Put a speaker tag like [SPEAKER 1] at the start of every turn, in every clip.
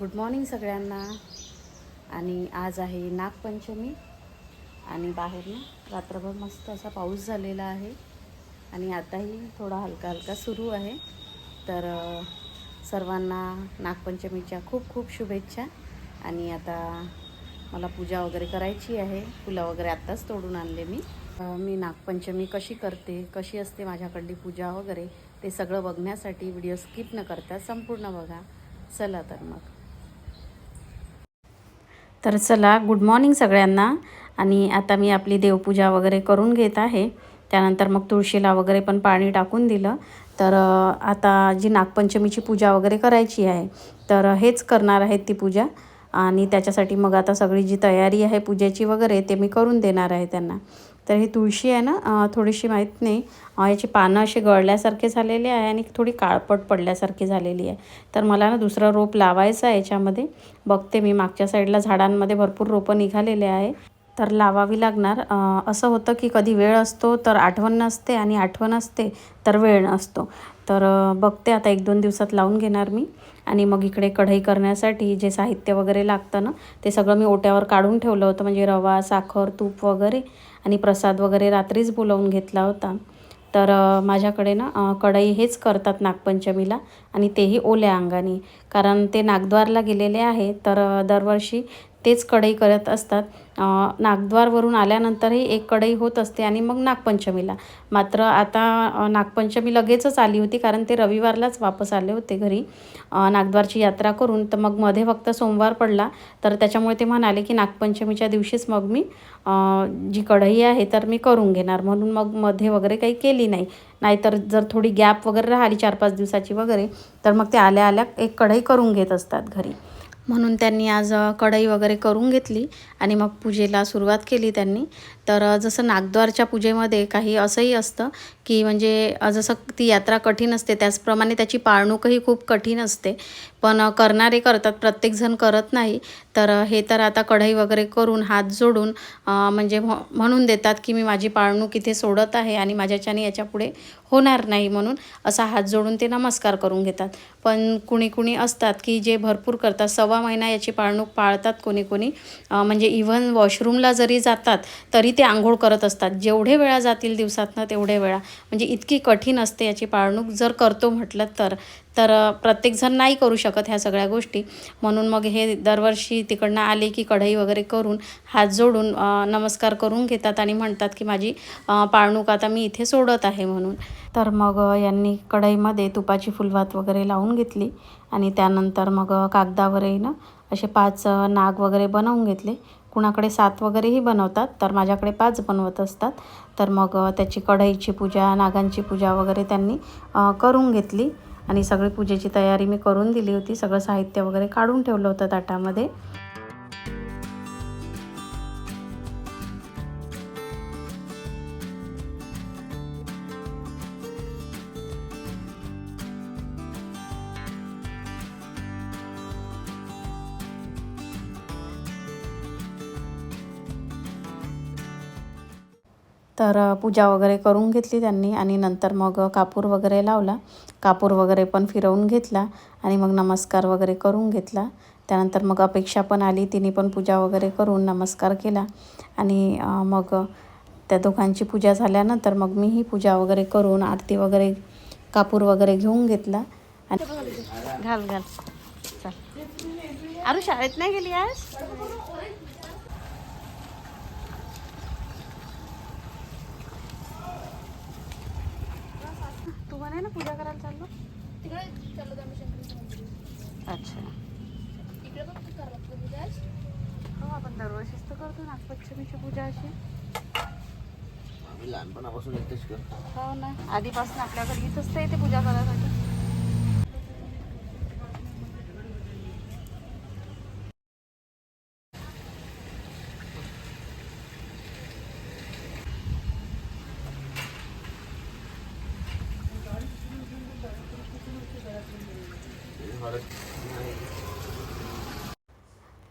[SPEAKER 1] Good morning सगळ्यांना. आणि आज आहे नागपंचमी. आणि बाहेर ना रात्रभर मस्त असा पाऊस झालेला आहे. आणि आताही थोडा हलका हलका सुरू आहे. तर सर्वांना नागपंचमीच्या खूप खूप शुभेच्छा. आणि आता मला पूजा वगैरे करायची आहे. फुलं वगैरे आत्ताच तोडून आणले मी. मी नागपंचमी कशी करते कशी असते माझ्याकडली पूजा वगैरे ते सगळं बघण्यासाठी व्हिडिओ स्किप न करता संपूर्ण बघा. चला तर मग. तर चला गुड मॉर्निंग सगळ्यांना. आणि आता मी आपली देवपूजा वगैरे करून घेत आहे. त्यानंतर मग तुळशीला वगैरे पण पाणी टाकून दिलं. तर आता जी नागपंचमीची पूजा वगैरे करायची आहे तर हेच करणार आहेत ती पूजा. आणि त्याच्यासाठी मग आता सगळी जी तयारी आहे पूजेची वगैरे ते मी करून देणार आहे त्यांना. तर ही तुळशी आहे ना थोडीशी माहीत नाही. याची पानं अशी गळल्यासारखे झालेले आहे आणि थोडी काळपट पडल्यासारखी झालेली आहे. तर मला ना दुसरा रोप लावायचा आहे याच्यामध्ये. बघते मी मागच्या साईडला झाडांमध्ये भरपूर रोपं निघालेले आहे. तर लावावी लागणार. असं होतं की कधी वेळ असतो तर आठवण नसते आणि आठवण असते तर वेळ नसतो. तर बघते आता एक दोन दिवसात लावून घेणार मी. आणि मग इकडे कढई करण्यासाठी जे साहित्य वगैरे लागतं ना ते सगळं मी ओट्यावर काढून ठेवलं होतं. म्हणजे रवा साखर तूप वगैरे आणि प्रसाद वगैरे रात्रीच बोलवून घेतला होता. तर माझ्याकडे ना कढई हेच करतात नागपंचमीला आणि तेही ओल्या अंगाने. कारण ते नागद्वारला गेलेले आहे. तर दरवर्षी तेच कढई करत असतात. नागद्वारवरून आल्यानंतरही एक कढई होत असते आणि मग नागपंचमीला. मात्र आता नागपंचमी लगेचच आली होती कारण ते रविवारलाच वापस आले होते घरी. नागद्वारची यात्रा करून तर मग मध्ये फक्त सोमवार पडला. तर त्याच्यामुळे ते म्हणाले की नागपंचमीच्या दिवशीच मग मी जी कढई आहे तर मी करून घेणार. म्हणून मग मध्ये वगैरे काही केली नाही. नाहीतर जर थोडी गॅप वगैरे राहिली चार पाच दिवसाची वगैरे तर मग ते आल्या आल्या एक कढई करून घेत असतात घरी. म्हणून त्यांनी आज कढई वगैरे करून घेतली आणि मग पूजेला सुरुवात केली त्यांनी. तर जसं नागद्वारच्या पूजेमध्ये काही असंही असतं की म्हणजे जसं ती यात्रा कठीण असते त्याचप्रमाणे त्याची पाळणूकही खूप कठीण असते. पण करणारे करतात प्रत्येकजण करत नाही. तर हे तर आता कढई वगैरे करून हात जोडून म्हणजे म्ह म्हणून देतात की मी माझी पाळणूक इथे सोडत आहे आणि माझ्याच्याने याच्यापुढे होणार नाही म्हणून असा हात जोडून ते नमस्कार करून घेतात. पण कुणी कुणी असतात की जे भरपूर करतात सव्वा महिना याची पाळणूक पाळतात कोणी कोणी म्हणजे इव्हन वॉशरूमला जरी जातात तरी ते आंघोळ करत असतात. जेवढे वेळा जातील दिवसातनं तेवढे वेळा. म्हणजे इतकी कठीण असते याची पाळणूक जर करतो म्हटलं तर. तर प्रत्येकजण नाही करू शकत ह्या सगळ्या गोष्टी. म्हणून मग हे दरवर्षी तिकडनं आले की कढई वगैरे करून हात जोडून नमस्कार करून घेतात आणि म्हणतात की माझी पाळणूक आता मी इथे सोडत आहे म्हणून. तर मग यांनी कढईमध्ये तुपाची फुलवात वगैरे लावून घेतली आणि त्यानंतर मग कागदावरही ना असे पाच नाग वगैरे बनवून घेतले. कुणाकडे सात वगैरेही बनवतात तर माझ्याकडे पाच बनवत असतात. तर मग त्याची कढईची पूजा नागांची पूजा वगैरे त्यांनी करून घेतली. आणि सगळी पूजेची तयारी मी करून दिली होती. सगळं साहित्य वगैरे काढून ठेवलं होतं ताटामध्ये. तर पूजा वगैरे करून घेतली त्यांनी आणि नंतर मग कापूर वगैरे लावला. कापूर वगैरे पण फिरवून घेतला आणि मग नमस्कार वगैरे करून घेतला. त्यानंतर मग अपेक्षा पण आली तिने पण पूजा वगैरे करून नमस्कार केला आणि मग त्या दोघांची पूजा झाल्यानंतर मग मीही पूजा वगैरे करून आरती वगैरे कापूर वगैरे घेऊन घेतला आणि घाल घाल. चल. अरे शाळेत नाही गेली आज? तू म्हणे ना पूजा करायला चाललो. अच्छा.
[SPEAKER 2] पण.
[SPEAKER 1] हो आपण दरवर्षीच तर करतो नागपंचमीची पूजा अशी.
[SPEAKER 3] आम्ही लहानपणापासून इथेच करतो.
[SPEAKER 1] हो ना. आधीपासून आपल्याकडे इथंच तर येते पूजा करायसाठी.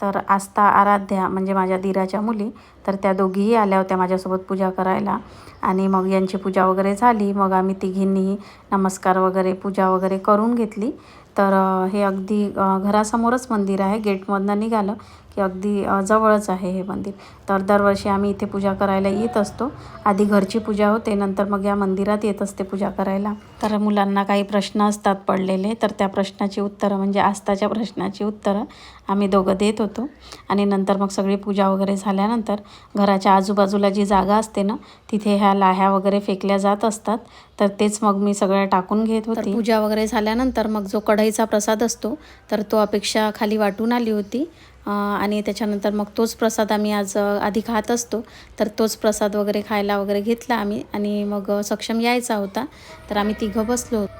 [SPEAKER 1] तर आस्था आराध्या म्हणजे माझ्या दिराच्या मुली. तर त्या दोघीही आल्या होत्या माझ्यासोबत पूजा करायला. आणि मग यांची पूजा वगैरे झाली. मग आम्ही तिघींनीही नमस्कार वगैरे पूजा वगैरे करून घेतली. तर हे अगदी घरासमोरच मंदिर आहे. गेटमधनं निघालं. की अगदी जवळच आहे हे मंदिर. तर दरवर्षी आम्ही इथे पूजा करायला येत असतो. आधी घरची पूजा होते नंतर मग या मंदिरात येत असते पूजा करायला. तर मुलांना काही प्रश्न असतात पडलेले तर त्या प्रश्नाची उत्तरं म्हणजे आस्ताच्या प्रश्नाची उत्तरं आम्ही दोघं देत होतो. आणि नंतर मग सगळी पूजा वगैरे झाल्यानंतर घराच्या आजूबाजूला जी जागा असते ना तिथे ह्या लाह्या वगैरे फेकल्या जात असतात. तर तेच मग मी सगळ्या टाकून घेत होते. पूजा वगैरे झाल्यानंतर मग जो कढईचा प्रसाद असतो तर तो अपेक्षा खाली वाटून आली होती. आणि त्याच्यानंतर मग तोच प्रसाद आम्ही आज आधी खात असतो. तर तोच प्रसाद वगैरे खायला वगैरे घेतला आम्ही. आणि मग सक्षम यायचा होता. तर आम्ही तिघं बसलो. होतो.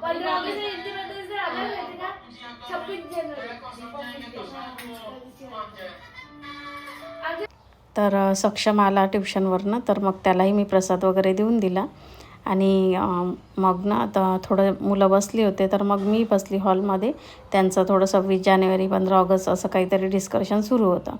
[SPEAKER 2] हो
[SPEAKER 4] छब्बीस जानेवारी.
[SPEAKER 1] तर सक्षम आला ट्युशनवरनं तर मग त्यालाही मी प्रसाद वगैरे देऊन दिला. आणि मग ना आता थोडं मुलं बसली होते तर मग मी बसली हॉलमध्ये. त्यांचं थोडं सव्वीस जानेवारी पंधरा ऑगस्ट असं काहीतरी डिस्कशन सुरू होतं.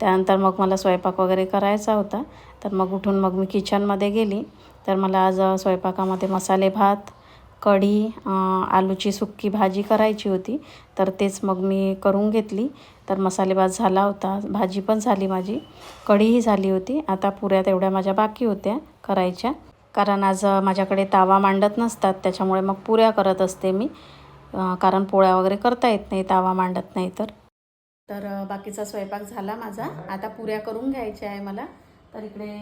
[SPEAKER 1] त्यानंतर मग मला स्वयंपाक वगैरे करायचा होता. तर मग उठून मग मी किचनमध्ये गेली. तर मला आज स्वयंपाकामध्ये मसाले भात कढी आलूची सुक्की भाजी करायची होती. तर तेच मग मी करून घेतली. तर मसाले भात झाला होता. भाजी पण झाली माझी. कढीही झाली होती. आता पुऱ्या तेवढ्या माझ्या बाकी होत्या करायच्या. कारण आज माझ्याकडे तावा मांडत नसतात. त्याच्यामुळे मग पुऱ्या करत असते मी. कारण पोळ्या वगैरे करता येत नाही तावा मांडत नाही तर. तर बाकीचा स्वयंपाक झाला माझा. आता पुऱ्या करून घ्यायच्या आहे मला. तर इकडे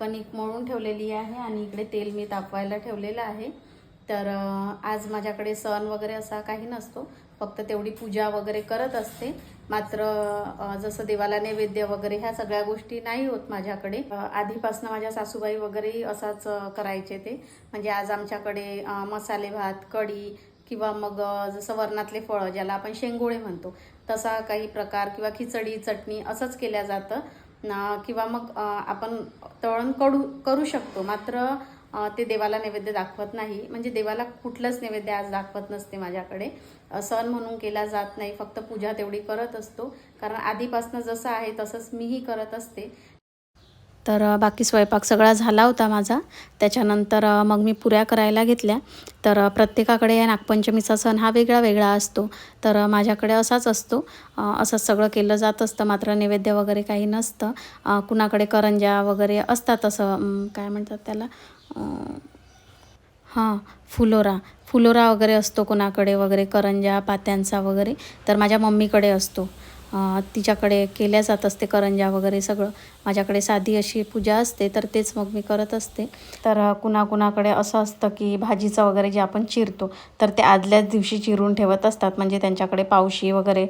[SPEAKER 1] कणिक मळून ठेवलेली आहे आणि इकडे तेल मी तापवायला ठेवलेलं आहे. तर आज माझ्याकडे सण वगैरे असा काही नसतो. फक्त तेवढी पूजा वगैरे करत असते. मात्र जसं देवाला नैवेद्य वगैरे ह्या सगळ्या गोष्टी नाही होत माझ्याकडे. आधीपासनं माझ्या सासूबाई वगैरेही असाच करायचे ते. म्हणजे आज आमच्याकडे मसाले भात कढी किंवा मग जसं वरणातले फळं ज्याला आपण शेंगोळे म्हणतो तसा काही प्रकार किंवा खिचडी चटणी असंच केल्या जातं. किंवा मग आपण तळण कडू करू शकतो. मात्र ते देवाला नैवेद्य दाखवत नाही. म्हणजे देवाला कुठलंच नैवेद्य आज दाखवत नसते माझ्याकडे. सण म्हणून केला जात नाही. फक्त पूजा तेवढी करत असतो. कारण आधीपासनं जसं आहे तसंच मीही करत असते. तर बाकी स्वयंपाक सगळा झाला होता माझा. त्याच्यानंतर मग मी पुऱ्या करायला घेतल्या. तर प्रत्येकाकडे या नागपंचमीचा सण हा वेगळा वेगळा असतो. तर माझ्याकडे असाच असतो. असंच सगळं केलं जात असतं. मात्र नैवेद्य वगैरे काही नसतं. कुणाकडे करंजा वगैरे असतात असं काय म्हणतात त्याला? हां फुलोरा. फुलोरा वगैरे असतो कोणाकडे वगैरे करंजा पात्यांचा वगैरे. तर माझ्या मम्मीकडे असतो. तिच्याकडे केल्या जात असते करंजा वगैरे सगळं. माझ्याकडे साधी अशी पूजा असते तर तेच मग मी करत असते. तर कुणाकुणाकडे असं असतं की भाजीचं वगैरे जे आपण चिरतो तर ते आदल्याच दिवशी चिरून ठेवत असतात. म्हणजे त्यांच्याकडे पावशी वगैरे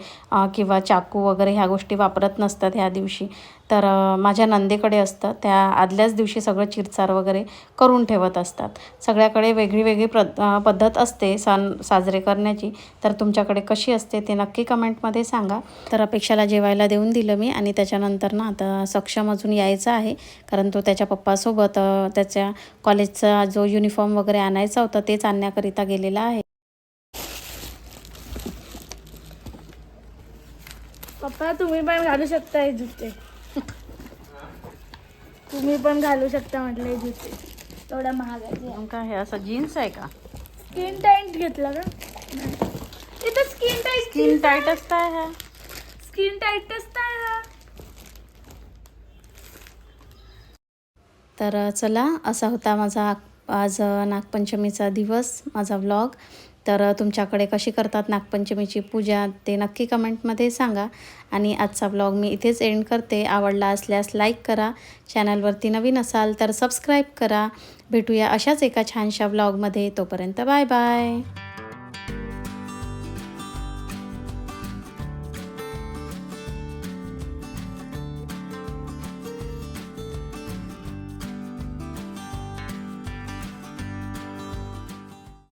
[SPEAKER 1] किंवा चाकू वगैरे ह्या गोष्टी वापरत नसतात ह्या दिवशी. तर माझ्या नंदेकडे असतं. त्या आदल्याच दिवशी सगळं चिरचार वगैरे करून ठेवत असतात. सगळ्याकडे वेगळी वेगळी प्र पद्धत असते सण साजरे करण्याची. तर तुमच्याकडे कशी असते ते नक्की कमेंटमध्ये सांगा. तर अपेक्षाला जेवायला देऊन दिलं मी आणि त्याच्यानंतर ना आता सक्षम अजून यायचा आहे. कारण तो त्याच्या पप्पासोबत त्याच्या कॉलेजचा जो युनिफॉर्म वगैरे आणायचा होता तेच आणण्याकरिता गेलेला आहे.
[SPEAKER 4] पप्पा तुम्ही पण घालू शकता हे जुते. तुम्ही पण घालू शकता म्हटलं हे जुते. थोडा महागाचे
[SPEAKER 1] मग काय हे असं जीन्स आहे का?
[SPEAKER 4] स्किन टाईट घेतलं का? इथं स्किन टाईट
[SPEAKER 1] स्किन टाईट असतं ह्या
[SPEAKER 4] स्किन टाईट असता
[SPEAKER 1] तर चला असा होता माझा आज नागपंचमीचा दिवस माझा व्लॉग तर तुमच्याकडे कशी करतात नागपंचमीची पूजा ते नक्की कमेंटमध्ये सांगा. आणि आजचा व्लॉग मी इथेच एंड करते. आवडला असल्यास लाईक करा. चॅनलवरती नवीन असाल तर सबस्क्राईब करा. भेटूया अशाच एका छानशा व्लॉगमध्ये तोपर्यंत बाय बाय